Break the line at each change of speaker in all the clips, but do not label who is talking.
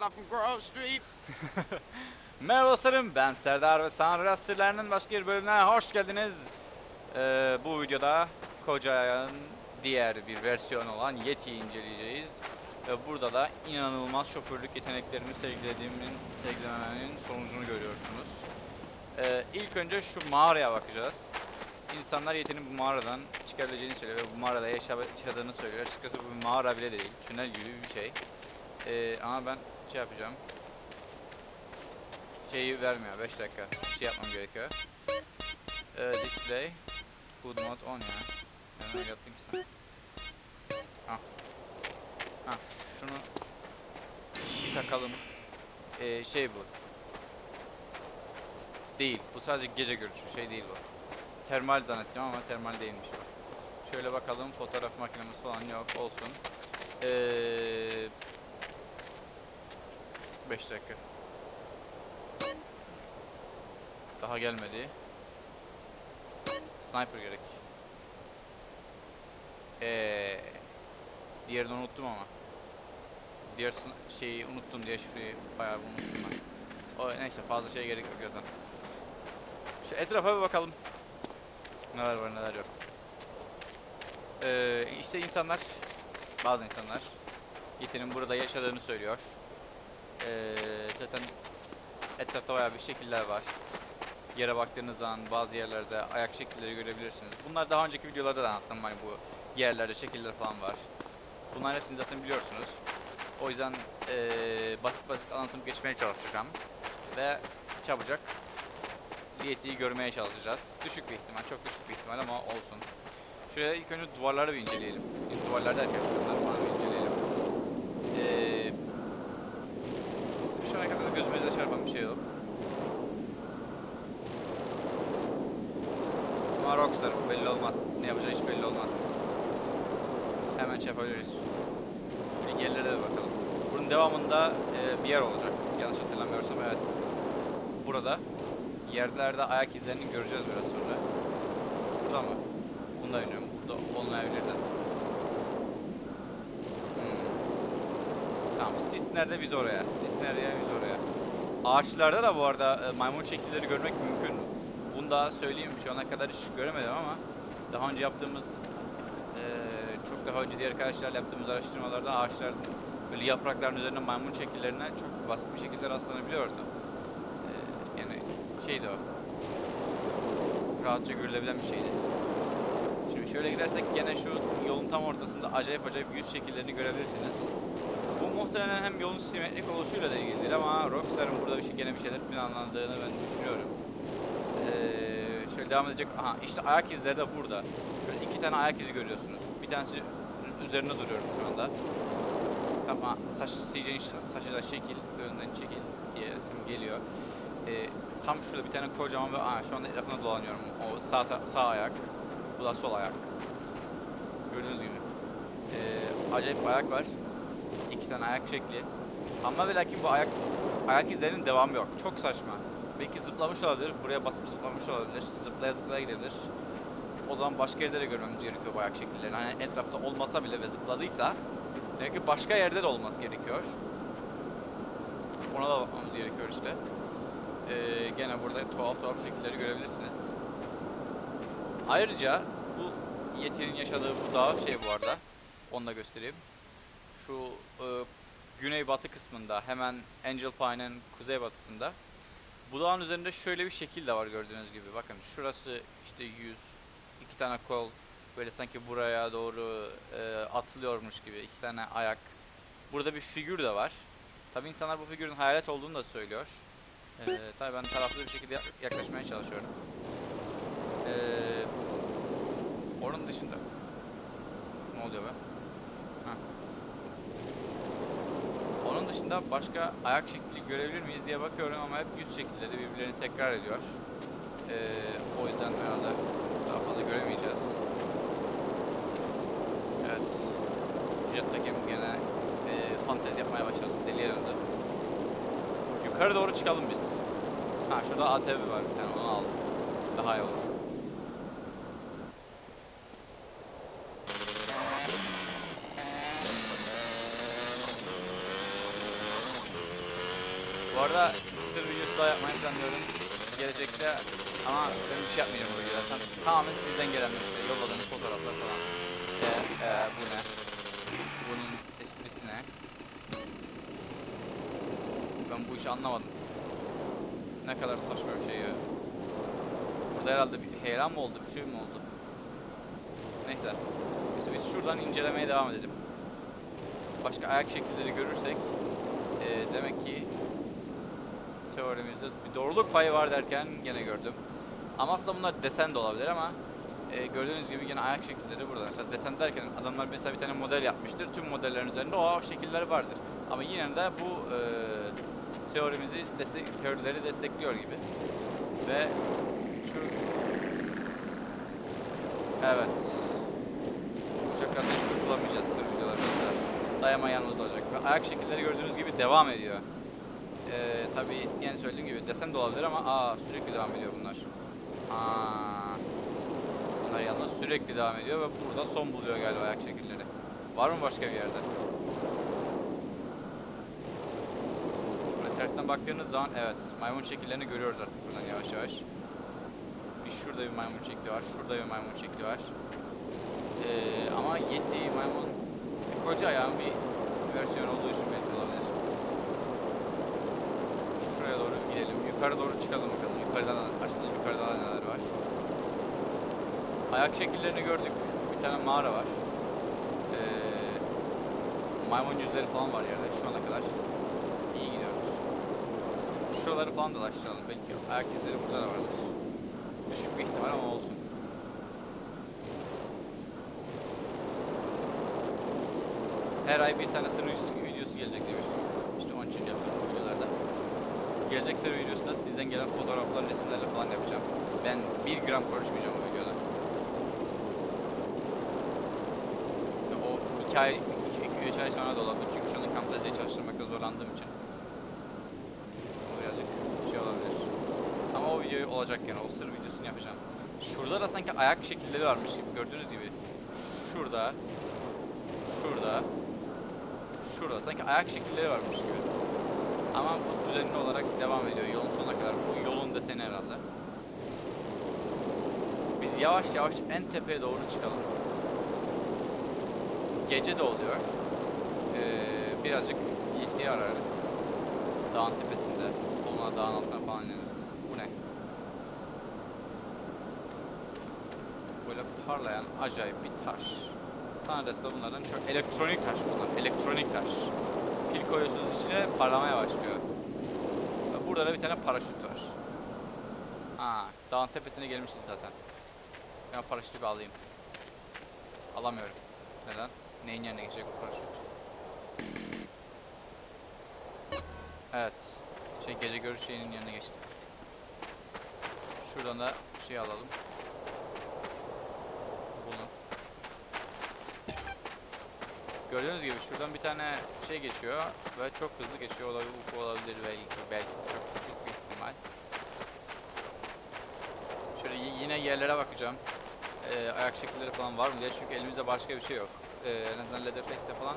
because from Grove Street.
Merhaba dostlarım ben Serdar ve Sanrı Sırlarının başka bir bölümüne hoş geldiniz. Ee, bu videoda Koca'nın diğer bir versiyonu olan Yeti'yi inceleyeceğiz. Ve burada da inanılmaz şoförlük yeteneklerimi sergilediğimin, sergilememenin sonucunu görüyorsunuz. Ee, ilk önce şu mağaraya bakacağız. İnsanlar Yeti'nin bu mağaradan çıkabileceğini söylüyor ve bu mağarada yaşa- yaşadığını söylüyor. Açıkçası bu bir mağara bile değil, tünel gibi bir şey. Ee, ama ben şey yapacağım, şeyi vermiyor 5 dakika şey yapmam gerekiyor. Ee, display good mod on ya. Ben öyle yaptım ki sen. Ah. Ah şunu bir takalım. Ee, şey bu. Değil bu sadece gece görüşü şey değil bu. Termal zannettim ama termal değilmiş şöyle bakalım fotoğraf makinemiz falan yok olsun. Ee, 5 dakika daha gelmedi. Sniper gerek. Eee diğerini unuttum ama. Diğer şeyi unuttum diye şifreyi bayağı unuttum ben. O neyse fazla şey gerek yok zaten. Şu etrafa bir bakalım. Neler var neler yok. Ee, işte insanlar, bazı insanlar Yiğit'in burada yaşadığını söylüyor. Ee, zaten etrafta bayağı bir şekiller var. Yere baktığınız zaman bazı yerlerde ayak şekilleri görebilirsiniz. Bunlar daha önceki videolarda da anlattım hani bu yerlerde şekiller falan var. Bunların hepsini zaten biliyorsunuz. O yüzden eee, basit basit anlatıp geçmeye çalışacağım. Ve çabucak Yeti'yi görmeye çalışacağız. Düşük bir ihtimal, çok düşük bir ihtimal ama olsun. Şöyle ilk önce duvarları bir inceleyelim. Duvarlar derken şunları falan bir inceleyelim. Eee şu ana kadar da şey yok. Ama Rockstar belli olmaz. Ne yapacağı hiç belli olmaz. Hemen şey yapabiliriz. Bir yerlere de bakalım. Bunun devamında e, bir yer olacak. Yanlış hatırlamıyorsam evet. Burada yerlerde ayak izlerini göreceğiz biraz sonra. Burada mı? Bunda iniyorum. Burada olmayabilir de. Hmm. Tamam. Sis nerede biz oraya. Sis nerede biz oraya. Ağaçlarda da bu arada e, maymun şekilleri görmek mümkün. Bunu da söyleyeyim şu ana kadar hiç göremedim ama daha önce yaptığımız eee, çok daha önce diğer arkadaşlarla yaptığımız araştırmalarda ağaçlar böyle yaprakların üzerine maymun şekillerine çok basit bir şekilde rastlanabiliyordu. Eee, yani şeydi o. Rahatça görülebilen bir şeydi. Şimdi şöyle gidersek gene şu yolun tam ortasında acayip acayip yüz şekillerini görebilirsiniz. Muhtemelen hem yolun simetrik oluşuyla da ilgilidir ama Rockstar'ın burada bir şey gene bir şeyler planlandığını ben düşünüyorum. Ee, şöyle devam edecek. Aha işte ayak izleri de burada. Şöyle iki tane ayak izi görüyorsunuz. Bir tanesi üzerine duruyorum şu anda. Tamam saç CJ'nin saçı da şekil önden çekil diye geliyor. Ee, tam şurada bir tane kocaman ve aa, şu anda etrafında dolanıyorum. O sağ, sağ ayak. Bu da sol ayak. Gördüğünüz gibi. Ee, acayip ayak var. Tane ayak şekli. Ama ve lakin bu ayak ayak izlerinin devamı yok. Çok saçma. Belki zıplamış olabilir. Buraya basıp zıplamış olabilir. Zıplaya zıplaya gidebilir. O zaman başka yerde de görmemiz gerekiyor bu ayak şekillerini. Hani etrafta olmasa bile ve zıpladıysa demek ki başka yerde de olması gerekiyor. Ona da bakmamız gerekiyor işte. Ee, gene burada tuhaf tuhaf şekilleri görebilirsiniz. Ayrıca bu Yeti'nin yaşadığı bu dağ şey bu arada. Onu da göstereyim. Şu e, güneybatı kısmında hemen Angel Pine'ın kuzeybatısında bu dağın üzerinde şöyle bir şekil de var gördüğünüz gibi. Bakın şurası işte yüz, iki tane kol, böyle sanki buraya doğru e, atılıyormuş gibi iki tane ayak. Burada bir figür de var. Tabi insanlar bu figürün hayalet olduğunu da söylüyor. E, tabi ben taraflı bir şekilde yak- yaklaşmaya çalışıyorum. E, onun dışında ne oluyor be? Ha. Dışında başka ayak şekli görebilir miyiz diye bakıyorum ama hep yüz şekilleri birbirlerini tekrar ediyor. Ee, o yüzden herhalde daha fazla göremeyeceğiz. Evet. Jet'teki gene e, fantezi yapmaya başladı. Deliye döndü. Yukarı doğru çıkalım biz. Ha şurada ATV var bir tane onu aldım. Daha iyi olur. Bu arada sır videosu daha yapmayı planlıyorum. Gelecekte ama ben bir şey yapmayacağım bu videoda. Tam- Tamamen sizden gelen işte yolladığınız fotoğraflar falan. Ee, e, bu ne? Bunun esprisi ne? Ben bu işi anlamadım. Ne kadar saçma bir şey ya. Burada herhalde bir heyelan mı oldu, bir şey mi oldu? Neyse. Biz, biz şuradan incelemeye devam edelim. Başka ayak şekilleri görürsek eee, demek ki teorimizde bir doğruluk payı var derken gene gördüm. Ama aslında bunlar desen de olabilir ama eee, gördüğünüz gibi gene ayak şekilleri burada. Mesela desen derken adamlar mesela bir tane model yapmıştır. Tüm modellerin üzerinde o şekiller vardır. Ama yine de bu eee, teorimizi destek, teorileri destekliyor gibi. Ve şu Evet. Uçaklarda hiç kurtulamayacağız sır videolarımızda. Dayama yalnız olacak. Ve ayak şekilleri gördüğünüz gibi devam ediyor. Ee, tabii yani söylediğim gibi desem de olabilir ama aa sürekli devam ediyor bunlar. Aa, bunlar yalnız sürekli devam ediyor ve burada son buluyor galiba ayak şekilleri. Var mı başka bir yerde? Böyle tersinden baktığınız zaman evet maymun şekillerini görüyoruz artık buradan yavaş yavaş. Bir şurada bir maymun şekli var, şurada bir maymun şekli var. Ee, ama Yeti maymun koca ayağın bir versiyon olduğu için belki olabilir. Şuraya doğru gidelim. Yukarı doğru çıkalım bakalım. Yukarıdan aslında yukarıda da neler var. Ayak şekillerini gördük. Bir tane mağara var. Ee, maymun yüzleri falan var yerde şu ana kadar. İyi gidiyoruz. Şuraları falan dolaştıralım. Belki ayak izleri burada da vardır. Düşük bir ihtimal ama olsun. Her ay bir tane sır videosu- gelecek demiştim. İşte onun için yapıyorum videolarda. Gelecek sır videosunda sizden gelen fotoğraflar, resimlerle falan yapacağım. Ben bir gram konuşmayacağım bu videoda. Ve O iki ay, iki, iki, üç ay sonra da olabilir. Çünkü şu anda kamp çalıştırmakta zorlandığım için. O birazcık şey olabilir. Ama o video olacak yani o sır videosunu yapacağım. Şurada da sanki ayak şekilleri varmış gibi gördüğünüz gibi. Şurada. Şurada. Şurada sanki ayak şekilleri varmış gibi. Ama bu düzenli olarak devam ediyor yolun sonuna kadar. Bu yolun deseni herhalde. Biz yavaş yavaş en tepeye doğru çıkalım. Gece de oluyor. Ee, birazcık yetiyi ararız. Dağın tepesinde. Olma dağın altına falan ineriz. Bu ne? Böyle parlayan acayip bir taş. Sonrasında bunlardan çok elektronik taş bunlar. Elektronik taş. Pil koyuyorsunuz içine parlamaya başlıyor. Burada da bir tane paraşüt var. Ha, dağın tepesine gelmişiz zaten. Ben paraşütü bir alayım. Alamıyorum. Neden? Neyin yerine geçecek bu paraşüt? Evet. Şey gece görüş şeyinin yerine geçti. Şuradan da şey alalım. Bunu. Gördüğünüz gibi şuradan bir tane şey geçiyor ve çok hızlı geçiyor olabilir, UFO olabilir belki, belki çok küçük bir ihtimal. Şöyle yine yerlere bakacağım. Ee, ayak şekilleri falan var mı diye çünkü elimizde başka bir şey yok. Ee, en azından Leatherface'te falan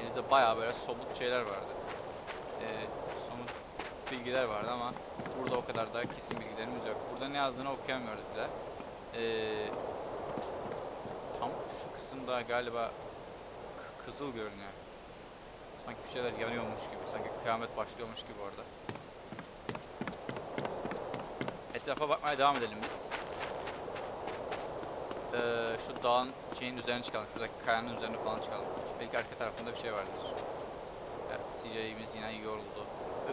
elimizde bayağı böyle somut şeyler vardı. Ee, somut bilgiler vardı ama burada o kadar da kesin bilgilerimiz yok. Burada ne yazdığını okuyamıyoruz bile. Ee, tam şu kısımda galiba kızıl görünüyor. Sanki bir şeyler yanıyormuş gibi. Sanki kıyamet başlıyormuş gibi orada. Etrafa bakmaya devam edelim biz. Ee, şu dağın şeyin üzerine çıkalım. Şuradaki kayanın üzerine falan çıkalım. Belki arka tarafında bir şey vardır. Evet, CJ'imiz yine yoruldu.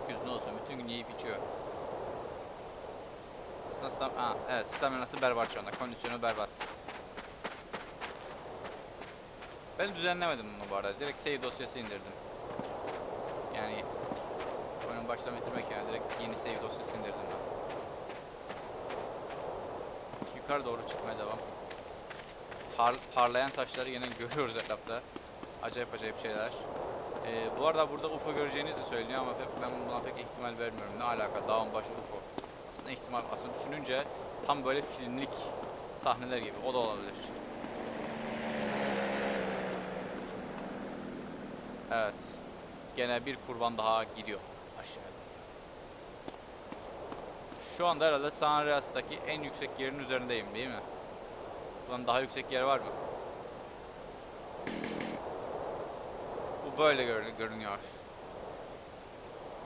Öküz ne olsun bütün gün yiyip içiyor. Nasıl, ha, evet, staminası berbat şu anda. Kondisyonu berbat. Ben düzenlemedim bunu bu arada. Direkt save dosyası indirdim. Yani oyunun baştan bitirmek yani direkt yeni save dosyası indirdim ben. Yukarı doğru çıkmaya devam. Par parlayan taşları yine görüyoruz etrafta. Acayip acayip şeyler. Ee, bu arada burada UFO göreceğiniz de söyleniyor ama pek, ben buna pek ihtimal vermiyorum. Ne alaka dağın başı UFO. Aslında ihtimal aslında düşününce tam böyle filmlik sahneler gibi. O da olabilir. Evet. Gene bir kurban daha gidiyor aşağıya. Şu anda herhalde San Andreas'taki en yüksek yerin üzerindeyim değil mi? Ulan daha yüksek yer var mı? Bu böyle görün- görünüyor.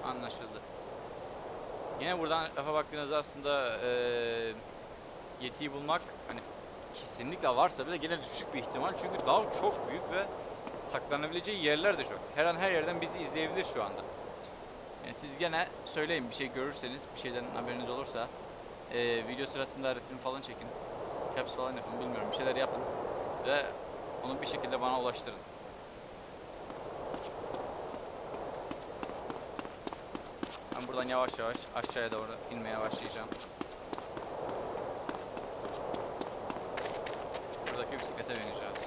Anlaşıldı. Yine buradan lafa baktığınızda aslında eee yetiyi bulmak hani kesinlikle varsa bile gene düşük bir ihtimal çünkü dağ çok büyük ve saklanabileceği yerler de çok. Her an her yerden bizi izleyebilir şu anda. Yani siz gene söyleyin bir şey görürseniz, bir şeyden haberiniz olursa eee, video sırasında resim falan çekin. Caps falan yapın bilmiyorum bir şeyler yapın ve onu bir şekilde bana ulaştırın. Ben buradan yavaş yavaş aşağıya doğru inmeye başlayacağım. Buradaki bisiklete bineceğiz.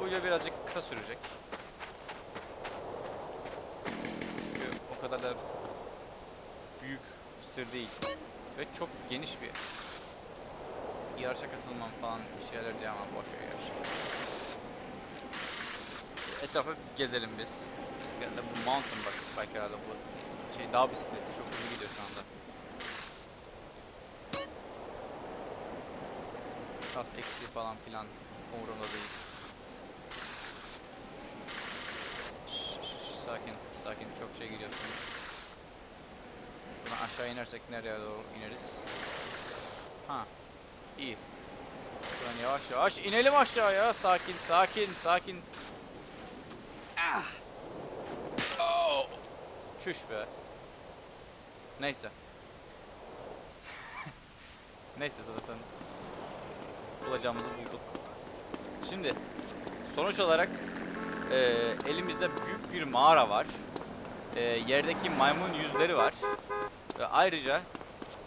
Bu video birazcık kısa sürecek. Çünkü o kadar da büyük bir sır değil. Ve çok geniş bir yarışa katılmam falan bir şeyler diyemem boş ver yarış. Etrafı gezelim biz. Bisikletle bu mountain bike, bike herhalde bu şey dağ bisikleti çok hızlı gidiyor şu anda. Kas eksi falan filan umurumda değil. Şş, şş, şş, sakin, sakin çok şey gidiyorsun. Buradan aşağı inersek nereye doğru ineriz? Ha, iyi. Buradan yavaş yavaş inelim aşağıya. Sakin, sakin, sakin. Ah! Oh! Çüş be. Neyse. Neyse zaten bulacağımızı bulduk. Şimdi sonuç olarak eee, elimizde büyük bir mağara var. Eee, yerdeki maymun yüzleri var. Ve ayrıca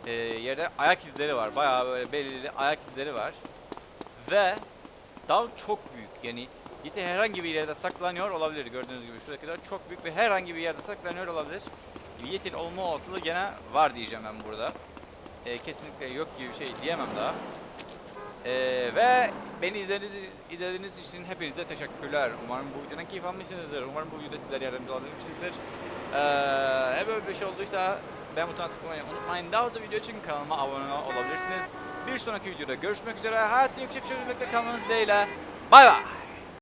eee, yerde ayak izleri var. Bayağı böyle belirli ayak izleri var. Ve dağ çok büyük. Yani Yeti herhangi bir yerde saklanıyor olabilir. Gördüğünüz gibi şuradakiler çok büyük ve herhangi bir yerde saklanıyor olabilir. Yet'in olma olasılığı gene var diyeceğim ben burada. Ee, kesinlikle yok gibi bir şey diyemem daha. Ee, ve beni izlediğiniz, izlediğiniz için hepinize teşekkürler. Umarım bu videodan keyif almışsınızdır. Umarım bu video sizlere yardımcı olabilmişizdir. Ee, eğer böyle bir şey olduysa ben butona tıklamayı unutmayın. Daha fazla video için kanalıma abone olabilirsiniz. Bir sonraki videoda görüşmek üzere. Hayatın yüksek çözümlükle kalmanız dileğiyle. Bay bay.